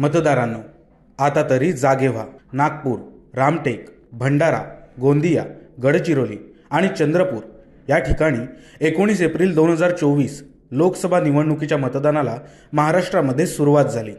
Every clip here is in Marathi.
मतदारांनो आता तरी जागे व्हा नागपूर रामटेक भंडारा गोंदिया गडचिरोली आणि चंद्रपूर या ठिकाणी एकोणीस एप्रिल दोन हजार चोवीस लोकसभा निवडणुकीच्या मतदानाला महाराष्ट्रामध्ये सुरुवात झाली.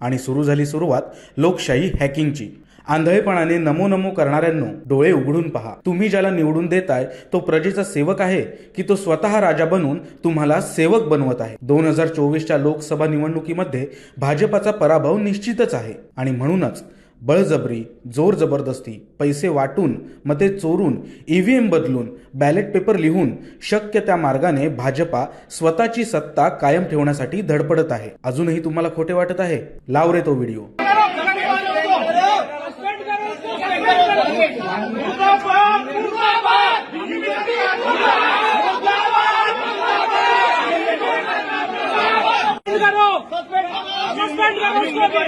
आणि सुरू झाली सुरुवात लोकशाही हॅकिंगची. आंधळेपणाने नमो नमो करणाऱ्यांनो डोळे उघडून पहा. तुम्ही ज्याला निवडून देताय तो प्रजेचा सेवक आहे की तो स्वतः राजा बनून तुम्हाला सेवक बनवत आहे? दोन हजार चोवीसच्या लोकसभा निवडणुकीमध्ये भाजपाचा पराभव निश्चितच आहे. आणि म्हणूनच बळजबरी जोर जबरदस्ती पैसे वाटून मते चोरून ईव्हीएम बदलून बॅलेट पेपर लिहून शक्य त्या मार्गाने भाजपा स्वतःची सत्ता कायम ठेवण्यासाठी धडपडत आहे. अजूनही तुम्हाला खोटे वाटत आहे? लाव रे तो व्हिडिओ मुर्दाबाद मुर्दाबाद करो सस्पेंड करो उमेदवारी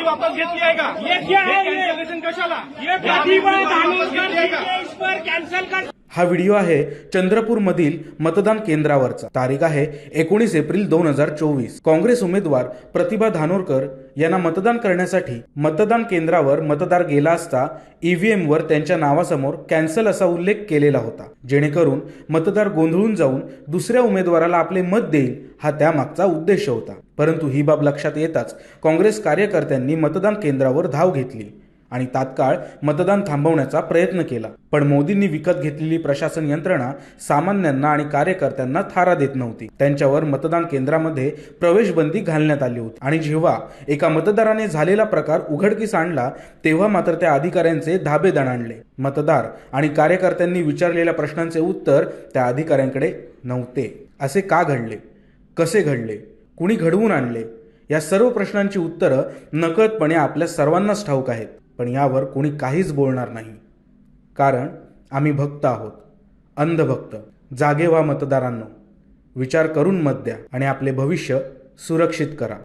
वापस घेतली आहे का ये क्या है ये कॅन्सलेशन कशाला ये प्रतिभा धानोरकर घेतली आहे का इस पर कैंसिल कर हा व्हिडिओ आहे चंद्रपूरमधील मतदान केंद्रावरचा. तारीख आहे एकोणीस एप्रिल दोन हजार चोवीस. काँग्रेस उमेदवार प्रतिभा धानोरकर यांना मतदान करण्यासाठी मतदान केंद्रावर मतदार गेला असता ईव्हीएम वर त्यांच्या नावासमोर कॅन्सल असा उल्लेख केलेला होता. जेणेकरून मतदार गोंधळून जाऊन दुसऱ्या उमेदवाराला आपले मत देईल हा त्यामागचा उद्देश होता. परंतु ही बाब लक्षात येताच काँग्रेस कार्यकर्त्यांनी मतदान केंद्रावर धाव घेतली. आणि तात्काळ मतदान थांबवण्याचा प्रयत्न केला. पण मोदींनी विकत घेतलेली प्रशासन यंत्रणा सामान्यांना आणि कार्यकर्त्यांना थारा देत नव्हती. त्यांच्यावर मतदान केंद्रामध्ये प्रवेशबंदी घालण्यात आली होती. आणि जेव्हा एका मतदाराने झालेला प्रकार उघडकीस आणला तेव्हा मात्र त्या अधिकाऱ्यांचे धाबे दणाणले मतदार आणि कार्यकर्त्यांनी विचारलेल्या प्रश्नांचे उत्तर त्या अधिकाऱ्यांकडे नव्हते. असे का घडले? कसे घडले? कुणी घडवून आणले? या सर्व प्रश्नांची उत्तरं नकळतपणे आपल्या सर्वांनाच ठाऊक आहेत. पण यावर कोणी काहीच बोलणार नाही. कारण आम्ही भक्त आहोत अंधभक्त जागे व्हा मतदारांनो. विचार करून मत द्या आणि आपले भविष्य सुरक्षित करा.